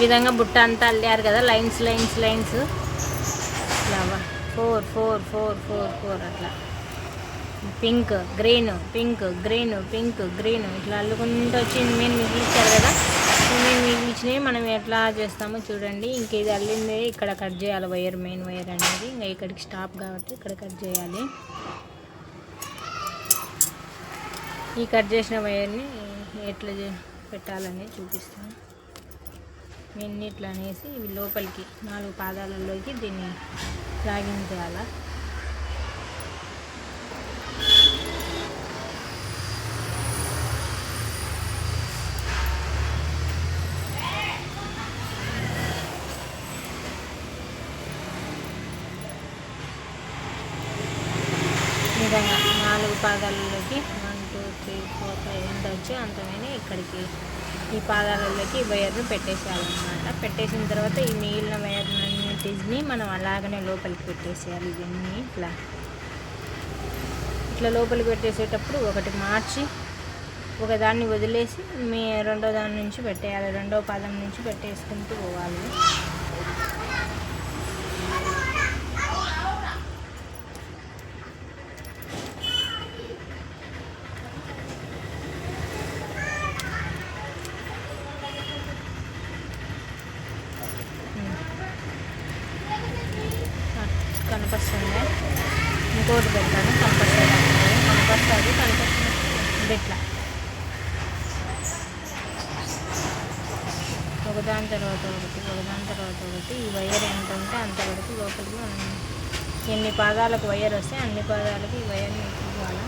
ఈ విధంగా బుట్ట అంతా అల్లారు కదా లైన్స్ లైన్స్ లైన్స్. ఇట్లా four four four four four అట్లా. Pink green pink green pink green. ఇట్లా అల్లుకుంటూ వచ్చి మేము మిగిలిచ్చారు కదా మేము మిగిలిచ్చినవి మనం ఎట్లా చేస్తామో చూడండి. ఇంక ఇది అల్లింది ఇక్కడ కట్ చేయాలి వైర్ మెయిన్ వైర్ అనేది. ఇంకా ఇక్కడికి స్టాప్ కాబట్టి ఇక్కడ కట్ చేయాలి. ఈ కట్ చేసిన వైర్ని ఎట్లా చే- పెట్టాలని చూపిస్తాను. మెయిన్ అనేసి ఇవి లోపలికి నాలుగు పాదాలలోకి దీన్ని లాగించేయాలా విధంగా నాలుగు పాదాలలోకి ఎంత వచ్చి అంతమైన ఇక్కడికి ఈ పాదాలలోకి వైర్ను పెట్టేసేయాలన్నమాట. పెట్టేసిన తర్వాత ఈ మిగిలిన వైర్నన్నిటిని మనం అలాగనే లోపలికి పెట్టేసేయాలి ఇవన్నీ ఇట్లా. ఇట్లా లోపలికి పెట్టేసేటప్పుడు ఒకటి మార్చి ఒక దాన్ని వదిలేసి మీ రెండో దాని నుంచి పెట్టేయాలి. రెండో పాదం నుంచి పెట్టేసుకుంటూ పోవాలి. తర్వాత ఒకటి ఒకదాని తర్వాత ఒకటి ఈ వైర్ ఎంత ఉంటే అంతవరకు లోపలికి మనం ఎన్ని పాదాలకు వైర్ వస్తే అన్ని పాదాలకు ఈ వైర్ని ఇవ్వాలి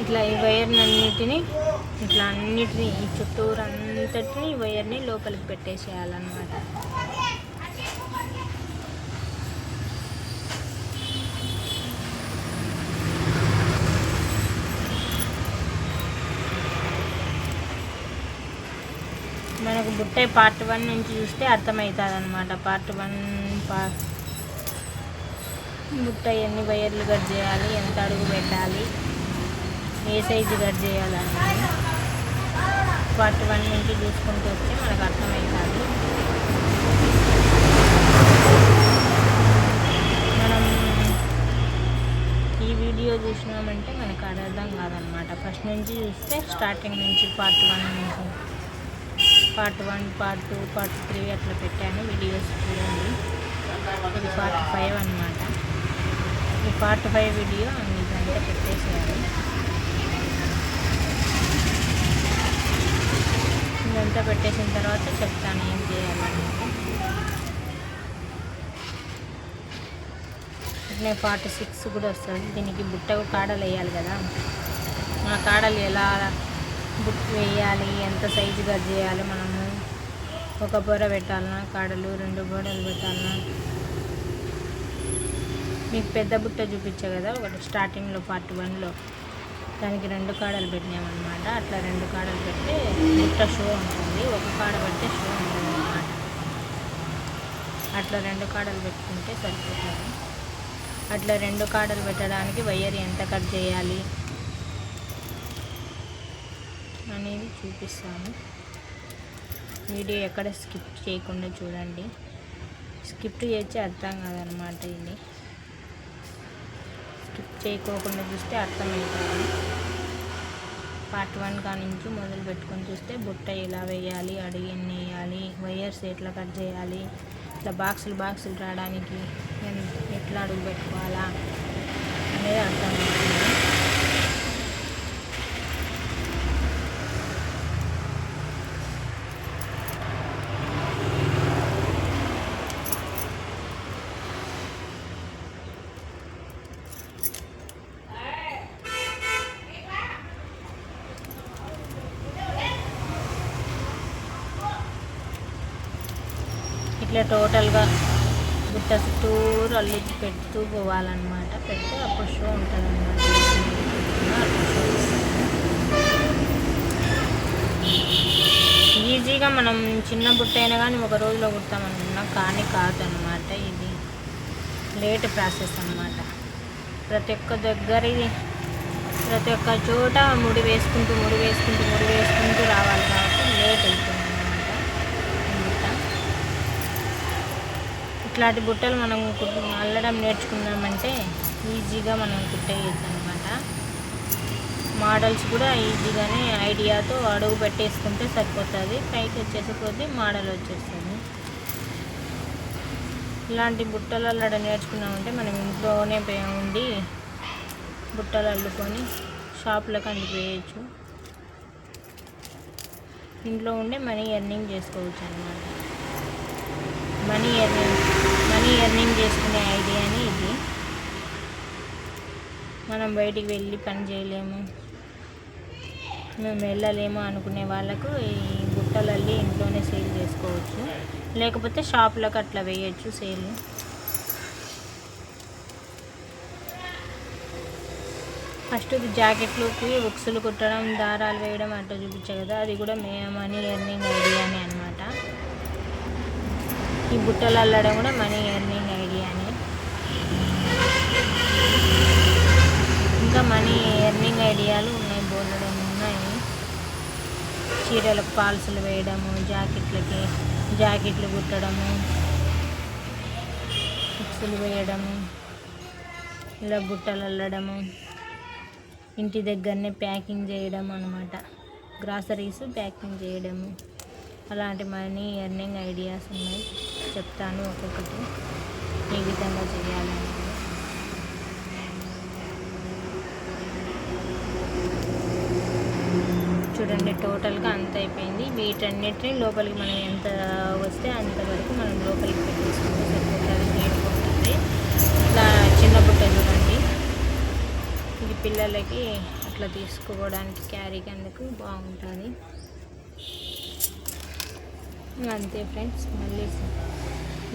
ఇట్లా ఈ వీటిని ఇట్లా అన్నిటినీ ఈ చుట్టూరు అంతటిని వైర్ని లోపలికి పెట్టేసేయాలన్నమాట. మనకు బుట్టే పార్ట్ వన్ నుంచి చూస్తే అర్థమవుతుంది అనమాట పార్ట్ వన్ పా బుట్ట ఎన్ని వైర్లు కట్ చేయాలి ఎంత అడుగు పెట్టాలి ఏ సైజు కట్ చేయాలని పార్ట్ వన్ నుంచి చూసుకుంటూ వస్తే మనకు అర్థమవుతుంది మనం ఈ వీడియో చూసినామంటే మనకు అది అర్థం కాదనమాట ఫస్ట్ నుంచి చూస్తే స్టార్టింగ్ నుంచి పార్ట్ వన్ నుంచి. Part one part two part three అట్లా పెట్టాను వీడియోస్ చూడండి. ఇది పార్ట్ ఫైవ్ అనమాట ఈ పార్ట్ ఫైవ్ వీడియో ఇదంతా పెట్టేసేయాలి పెట్టేసిన తర్వాత చెప్తాను ఏం చేయాలని ఇట్లే ఫార్టీ సిక్స్ కూడా వస్తుంది. దీనికి బుట్ట కాడలు వేయాలి కదా. ఆ కాడలు ఎలా బుట్ వేయాలి ఎంత సైజు కట్ చేయాలి మనము ఒక బొర పెట్టాలన్నా కాడలు రెండు బొరలు పెట్టాలన్నా. మీకు పెద్ద బుట్ట చూపించా కదా ఒకటి స్టార్టింగ్లో పార్ట్ వన్లో దానికి రెండు కాడలు పెట్టినామన్నమాట. అట్లా రెండు కాడలు పెడితే ముట్ట షో ఉంటుంది. ఒక కాడ పెడితే షో ఉంటుంది అన్నమాట అట్లా రెండు కాడలు పెట్టుకుంటే సరిపోతుంది. అట్లా రెండు కాడలు పెట్టడానికి వైర్ ఎంత కట్ చేయాలి అనేది చూపిస్తాను. వీడియో ఎక్కడ స్కిప్ చేయకుండా చూడండి. స్కిప్ చేస్తే అర్థం కాదనమాట ఇది. స్కిప్ చేయకోకుండా చూస్తే అర్థమవుతుంది. పార్ట్ వన్ కానించి మొదలు పెట్టుకొని చూస్తే బుట్ట ఎలా వేయాలి అడుగు ఎన్ని వేయాలి వైర్స్ ఎట్లా కట్ చేయాలి ఇట్లా బాక్సులు బాక్సులు రావడానికి ఎట్లా అడుగు పెట్టుకోవాలా అనేది అర్థమవుతుంది. ఇట్లా టోటల్గా బుట్ట చుట్టూరు అల్లిచ్చి పెడుతూ పోవాలన్నమాట. పెడితే అప్పుడు షో ఉంటుంది అన్నమాట ఈజీగా మనం చిన్న బుట్ట అయినా కానీ ఒక రోజులో కుడతామనుకున్నాం కానీ కాదనమాట ఇది. లేట్ ప్రాసెస్ అన్నమాట. ప్రతి ఒక్క దగ్గర ఇది ప్రతి ఒక్క చోట ముడి వేసుకుంటూ ముడి వేసుకుంటూ ముడి వేసుకుంటూ రావాలి కాబట్టి లేట్ అవుతుంది అన్నమాట ఈ బుట్ట ఇట్లాంటి బుట్టలు మనం కుట్టు అల్లడం నేర్చుకున్నామంటే ఈజీగా మనం కుట్టేయచ్చు అనమాట మోడల్స్ కూడా ఈజీగానే ఐడియాతో అడుగు పెట్టేసుకుంటే సరిపోతుంది. పైకి వచ్చేసి కొద్ది మోడల్ వచ్చేస్తుంది. ఇలాంటి బుట్టలు అల్లడం నేర్చుకున్నామంటే మనం ఇంట్లోనే ఉండి బుట్టలు అల్లుకొని షాపులకు అందిపోయచ్చు. ఇంట్లో ఉండే మనీ ఎర్నింగ్ చేసుకోవచ్చు అనమాట మనీ ఎర్నింగ్ మనీ ఎర్నింగ్ చేసుకునే ఐడియాని ఇది. మనం బయటికి వెళ్ళి పని చేయలేము. మేము వెళ్ళలేము అనుకునే వాళ్ళకు ఈ బుట్టలల్లి ఇంట్లోనే సేల్ చేసుకోవచ్చు. లేకపోతే షాప్లోకి అట్లా వేయచ్చు సేల్. ఫస్ట్ జాకెట్లోకి ఉక్సులు కుట్టడం దారాలు వేయడం అట్లా చూపించా కదా అది కూడా మే మనీ ఎర్నింగ్ ఐడియా అని అనమాట ఈ బుట్టలు అల్లడం కూడా మనీ ఎర్నింగ్ ఐడియానే ఇంకా మనీ ఎర్నింగ్ ఐడియాలు ఉన్నాయి బోలడం ఉన్నాయి. చీరలకు పాల్సులు వేయడము జాకెట్లకి జాకెట్లు కుట్టడము పిక్సులు వేయడము ఇలా బుట్టలు అల్లడము ఇంటి దగ్గరనే ప్యాకింగ్ చేయడం అనమాట గ్రాసరీస్ ప్యాకింగ్ చేయడము. అలాంటి మనీ ఎర్నింగ్ ఐడియాస్ ఉన్నాయి. చెప్తాను ఒక్కొక్కటి. ఏ విధంగా చేయాలని చూడండి టోటల్గా అంత అయిపోయింది. వీటన్నిటిని లోపలికి మనం ఎంత వస్తే అంతవరకు మనం లోపలికి పెట్టేసుకుంటే సరిపోతుంది ఇట్లా చిన్న బుట్ట చూడండి. ఇది పిల్లలకి అట్లా తీసుకోవడానికి క్యారీకి అందుకు బాగుంటుంది. అంతే ఫ్రెండ్స్ మళ్ళీ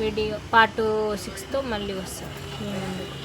వీడియో పార్ట్ సిక్స్తో మళ్ళీ వస్తాం. మీ ముందుకు